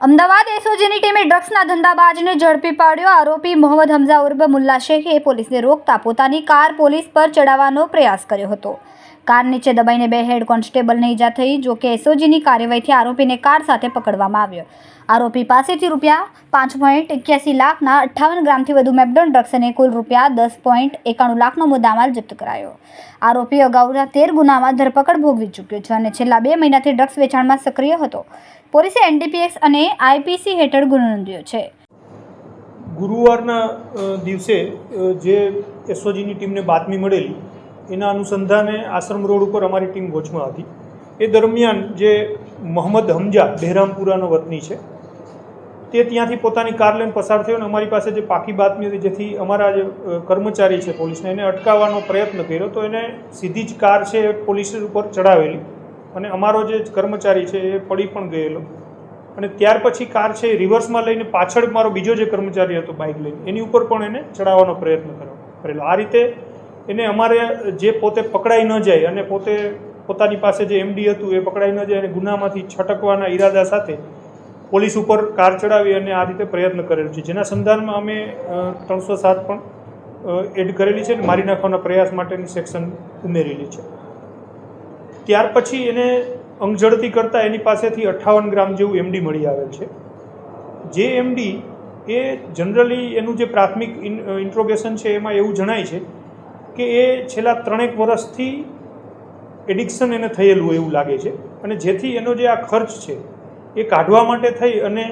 અમદાવાદ એસઓજીની ટીમે ડ્રગ્સના ધંધાબાજને ઝડપી પાડ્યો. આરોપી મોહમ્મદ હમઝા ઉર્બ મુલ્લા શેખે પોલીસને રોકતા પોતાની કાર પોલીસ પર ચડાવવાનો પ્રયાસ કર્યો હતો. કાર નીચે દબાઈને બે હેડ કોન્સ્ટેબલને ઈજા થઈ, જો કે એસઓજીની કાર્યવાહીથી આરોપીને કાર સાથે પકડવામાં આવ્યો. આરોપી પાસેથી રૂપિયા પાંચ પોઈન્ટ એક્યાસી લાખના અઠ્ઠાવન ગ્રામથી વધુ મેપડોન ડ્રગ્સ અને કુલ રૂપિયા દસ પોઈન્ટ એકાણું લાખનો મુદ્દામાલ જપ્ત કરાયો. આરોપી અગાઉના તેર ગુનામાં ધરપકડ ભોગવી ચૂક્યો છે અને છેલ્લા બે મહિનાથી ડ્રગ્સ વેચાણમાં સક્રિય હતો. પોલીસે એનડીપીએસ અને આઈપીસી હેઠળ ગુનો નોંધ્યો છે. ગુરુવારના દિવસે જે એસઓજીની ટીમને બાતમી મળેલી એના અનુસંધાને આશ્રમ રોડ ઉપર અમારી ટીમ વોચમાં હતી. એ દરમિયાન જે મોહમ્મદ હમજા બહેરામપુરાનો વતની છે, તે ત્યાંથી પોતાની કાર લઈને પસાર થયો અને અમારી પાસે જે પાકી બાતમી હતી, જેથી અમારા જે કર્મચારી છે પોલીસને, એને અટકાવવાનો પ્રયત્ન કર્યો, તો એને સીધી જ કાર છે એ પોલીસ ઉપર ચડાવેલી અને અમારો જે કર્મચારી છે એ પડી પણ ગયેલો. અને ત્યાર પછી કાર છે રિવર્સમાં લઈને પાછળ મારો બીજો જે કર્મચારી હતો બાઇક લઈને, એની ઉપર પણ એને ચડાવવાનો પ્રયત્ન કર્યો કરેલો. આ રીતે એને અમારે જે પોતે પકડાઈ ન જાય અને પોતે પોતાની પાસે જે એમડી હતું એ પકડાઈ ન જાય અને ગુનામાંથી છટકવાના ઈરાદા સાથે પોલીસ ઉપર કાર ચડાવી અને આ રીતે પ્રયત્ન કરેલો છે. જેના સંધાનમાં અમે ત્રણસો સાત પણ એડ કરેલી છે અને મારી નાખવાના પ્રયાસ માટેની સેક્શન ઉમેરેલી છે. ત્યાર પછી એને અંગઝડતી કરતાં એની પાસેથી અઠ્ઠાવન ગ્રામ જેવું એમડી મળી આવેલ છે. જે એમડી એ જનરલી એનું જે પ્રાથમિક ઇન્ટ્રોગેશન છે એમાં એવું જણાય છે કે એ છેલ્લા ત્રણેક વર્ષથી એડિક્શન એને થયેલું હોય એવું લાગે છે. અને જેથી એનો જે આ ખર્ચ છે એ કાઢવા માટે થઈ અને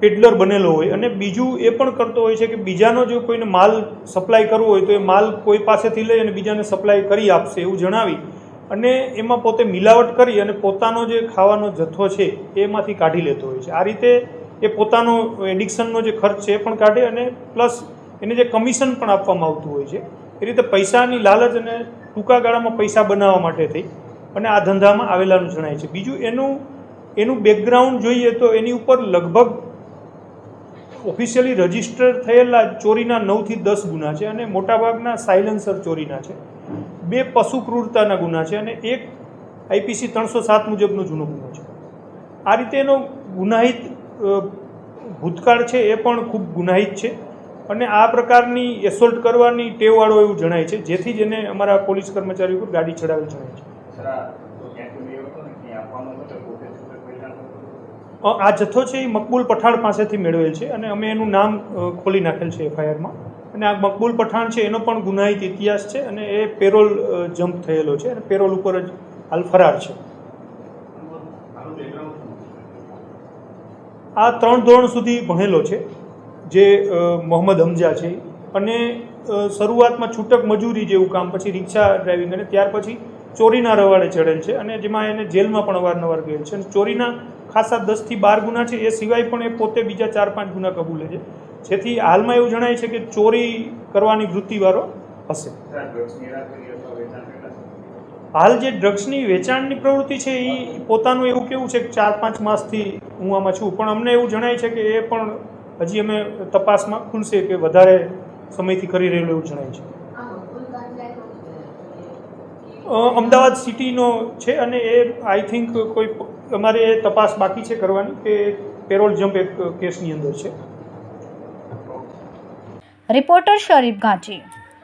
પેડલર બનેલો હોય. અને બીજું એ પણ કરતો હોય છે કે બીજાનો જો કોઈને માલ સપ્લાય કરવો હોય તો એ માલ કોઈ પાસેથી લઈ અને બીજાને સપ્લાય કરી આપશે એવું જણાવી અને એમાં પોતે મિલાવટ કરી અને પોતાનો જે ખાવાનો જથ્થો છે એમાંથી કાઢી લેતો હોય છે. આ રીતે એ પોતાનો એડિક્શનનો જે ખર્ચ છે એ પણ કાઢે અને પ્લસ એને જે કમિશન પણ આપવામાં આવતું હોય છે, એ રીતે પૈસાની લાલચ અને ટૂંકા ગાળામાં પૈસા બનાવવા માટે થઈ અને આ ધંધામાં આવેલાનું જણાય છે. બીજું એનું એનું બેકગ્રાઉન્ડ જોઈએ તો એની ઉપર લગભગ ઓફિશિયલી રજિસ્ટર થયેલા ચોરીના નવથી દસ ગુના છે અને મોટાભાગના સાયલેન્સર ચોરીના છે. બે પશુ ક્રૂરતાના ગુના છે અને એક આઈપીસી ત્રણસો સાત મુજબનો જૂનો ગુનો છે. આ રીતે એનો ગુનાહિત ભૂતકાળ છે એ પણ ખૂબ ગુનાહિત છે. અને આ પ્રકારની એસોલ્ટ કરવાની ટેવવાળો એવું જણાય છે જેથી જ એને અમારા પોલીસ કર્મચારી ઉપર ગાડી ચડાવેલ જણાય છે. આ જથ્થો છે એ મકબૂલ પઠાણ પાસેથી મેળવેલ છે અને અમે એનું નામ ખોલી નાખેલ છે એફઆઈઆરમાં. અને આ મકબૂલ પઠાણ છે એનો પણ ગુનાહિત ઇતિહાસ છે અને એ પેરોલ જમ્પ થયેલો છે અને પેરોલ ઉપર જ હાલ ફરાર છે? આ ત્રણ ધોરણ સુધી ભણેલો છે. જે મોહમ્મદ હમજા છે, અને શરૂઆતમાં છૂટક મજૂરી જેવું કામ, પછી રિક્ષા ડ્રાઇવિંગ અને ત્યાર પછી ચોરીના રવાડે ચડેલ છે, અને જેમાં એને જેલમાં પણ અવારનવાર ગયેલ છે, અને ચોરીના ખાસા દસથી બાર ગુના છે, એ સિવાય પણ એ પોતે બીજા ચાર પાંચ ગુના કબૂલે છે જેથી હાલમાં એવું જણાય છે કે ચોરી કરવાની વૃત્તિવાળો હશે? હાલ જે ડ્રગ્સની વેચાણની પ્રવૃત્તિ છે એ પોતાનું એવું કેવું છે કે ચાર પાંચ માસથી હું આમાં છું, પણ અમને એવું જણાય છે કે એ પણ હજી અમે તપાસમાં ખુલશે કે વધારે સમયથી કરી રહેલું એવું જણાય છે. અમદાવાદ સિટીનો છે અને એ આઈ થિંક કોઈ અમારે એ તપાસ બાકી છે કરવાની કે પેરોલ જમ્પ એક કેસની અંદર છે. રિપોર્ટર શરીફ ગાંચી